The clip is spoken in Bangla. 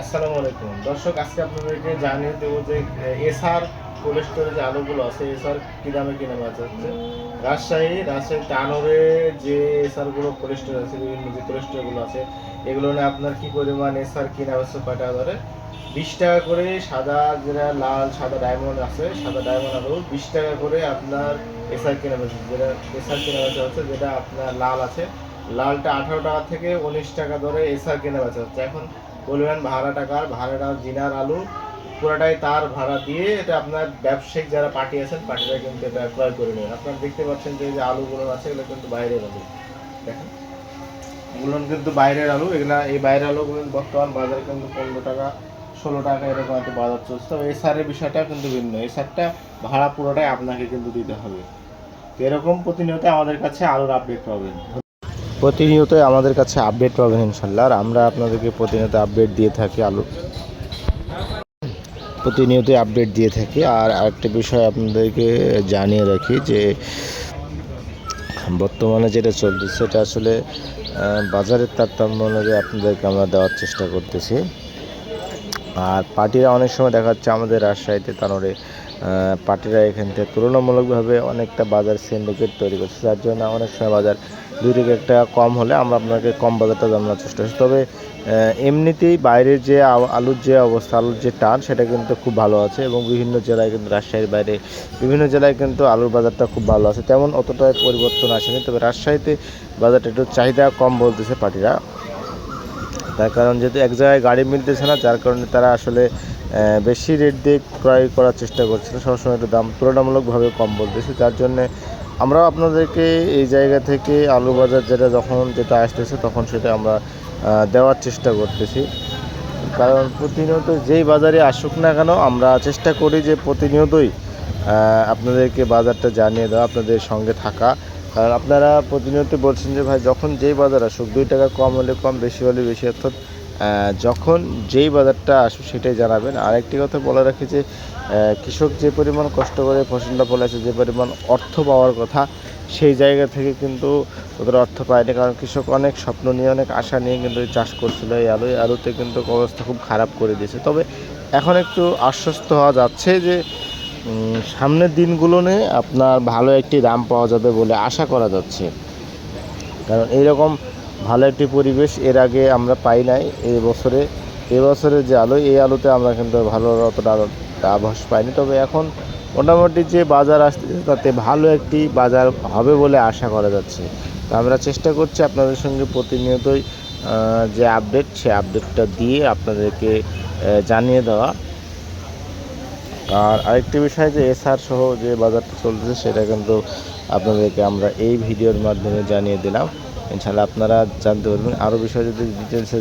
আসসালামু আলাইকুম। দর্শক, আজকে আপনাদেরকে জানিয়ে দেবো যে এসআর কোল্ড স্টোরেজ আলুগুলো আছে, এসআর কি দামে কিনা বেচা হচ্ছে রাজশাহী রাজশাহী টানোরে যে এসআরগুলো কোল্ড স্টোর আছে, বিভিন্ন যে কোল্ড আছে, এগুলো নিয়ে আপনার কি পরিমাণ এসআর কিনা বেচা কয় টাকা ধরে বিশ টাকা করে সাদা যেটা লাল, সাদা ডায়মন্ড আছে, সাদা ডায়মন্ড আলু বিশ টাকা করে আপনার এসআর কিনা বেচা যেটা এসআর কিনা বেচা হচ্ছে, যেটা আপনার লাল আছে। লালটা আঠারো টাকা থেকে উনিশ টাকা ধরে এসআর কেনা বেচা হচ্ছে। এখন বলবেন ভাড়া টাকার, ভাড়াটা জিনার আলু, পুরোটাই তার ভাড়া দিয়ে এটা আপনার ব্যবসায়িক যারা পার্টি আছেন, পার্টিরা কিন্তু এটা ক্রয় করে নেবেন। আপনারা দেখতে পাচ্ছেন যে যে আলুগুলো আছে, এগুলো কিন্তু বাইরের আলু। দেখেন। এগুলো কিন্তু বাইরের আলু। এগুলা এই বাইরের আলুগুলো বর্তমান বাজারে কিন্তু পনেরো টাকা, ষোলো টাকা এরকম একটা বাজার চলছে। তো এই সারের বিষয়টা কিন্তু ভিন্ন। এই সারটা ভাড়া পুরোটাই আপনাকে কিন্তু দিতে হবে। তো এরকম প্রতিনিয়ত আমাদের কাছে আলুর আপডেট পাবেন। প্রতিনিয়ত আমাদের কাছে আপডেট পাবেন ইনশাল্লাহ, আর আমরা আপনাদেরকে প্রতিনিয়ত আপডেট দিয়ে থাকি আলু। প্রতিনিয়ত আপডেট দিয়ে থাকি, আর আরেকটা বিষয় আপনাদেরকে জানিয়ে রাখি যে, বর্তমানে যেটা চলছে সেটা আসলে বাজারের তারতম্য অনুযায়ী আপনাদেরকে আমরা দেওয়ার চেষ্টা করতেছি। আর পার্টিরা অনেক সময় দেখা যাচ্ছে আমাদের রাজশাহীতে তানোরে পার্টিরা এখান থেকে তুলনামূলকভাবে অনেকটা বাজার সিন্ডিকেট তৈরি করছে, যার জন্য অনেক সময় বাজার দুই থেকে এক টাকা কম হলে আমরা আপনাকে কম বাজারটা জানানোর চেষ্টা করছি। তবে এমনিতেই বাইরের যে আলুর যে অবস্থা, আলুর যে টান, সেটা কিন্তু খুব ভালো আছে এবং বিভিন্ন জেলায় কিন্তু রাজশাহীর বাইরে বিভিন্ন জেলায় কিন্তু আলুর বাজারটা খুব ভালো আছে, তেমন অতটা পরিবর্তন আসেনি। তবে রাজশাহীতে বাজারটা একটু চাহিদা কম বলতেছে পার্টিরা। তার কারণ যেহেতু এক জায়গায় গাড়ি মিলতেছে না, যার কারণে তারা আসলে বেশি রেট দিয়ে ক্রয় করার চেষ্টা করছে না। সবসময় একটু দাম তুলনামূলকভাবে কম বলতেছে, যার জন্যে আমরাও আপনাদেরকে এই জায়গা থেকে আলু বাজার যেটা যখন যেটা আসতেছে তখন সেটা আমরা দেওয়ার চেষ্টা করতেছি। কারণ প্রতিনিয়ত যেই বাজারে আসুক না কেন, আমরা চেষ্টা করি যে প্রতিনিয়তই আপনাদেরকে বাজারটা জানিয়ে দেওয়া, আপনাদের সঙ্গে থাকা। কারণ আপনারা প্রতিনিয়ত বলছেন যে ভাই, যখন যেই বাজার আসুক, দুই টাকা কম হলে কম, বেশি হলে বেশি, অর্থাৎ যখন যেই বাজারটা আসুক সেটাই জানাবেন। আরেকটি কথা বলে রাখি যে কৃষক যে পরিমাণ কষ্ট করে ফসলটা ফলেছে যে পরিমাণ অর্থ পাওয়ার কথা, সেই জায়গা থেকে কিন্তু ওদের অর্থ পায়নি। কারণ কৃষক অনেক স্বপ্ন নিয়ে, অনেক আশা নিয়ে কিন্তু চাষ করছিল। এই আলু আলুতে কিন্তু অবস্থা খুব খারাপ করে দিয়েছে। তবে এখন একটু আশ্বস্ত হওয়া যাচ্ছে যে সামনের দিনগুলোনে আপনার ভালো একটি দাম পাওয়া যাবে বলে আশা করা যাচ্ছে। কারণ এইরকম ভালো একটি পরিবেশ এর আগে আমরা পাই নাই এই বছরে। এবছরের যে আলু, এই আলুতে আমরা কিন্তু ভালো অতটা আভাস পাইনি। তবে এখন মোটামুটি যে বাজার আসতেছে তাতে ভালো একটি বাজার হবে বলে আশা করা যাচ্ছে। তো আমরা চেষ্টা করছি আপনাদের সঙ্গে প্রতিনিয়তই যে আপডেট সে আপডেটটা দিয়ে আপনাদেরকে জানিয়ে দেওয়া। আর আরেকটি বিষয় যে এসআর সহ যে বাজারটা চলছে সেটা কিন্তু আপনাদেরকে আমরা এই ভিডিওর মাধ্যমে জানিয়ে দিলাম। ইনশাল্লাহ আপনারা জানতে পারবেন। আরও বিষয় যদি ডিটেলসে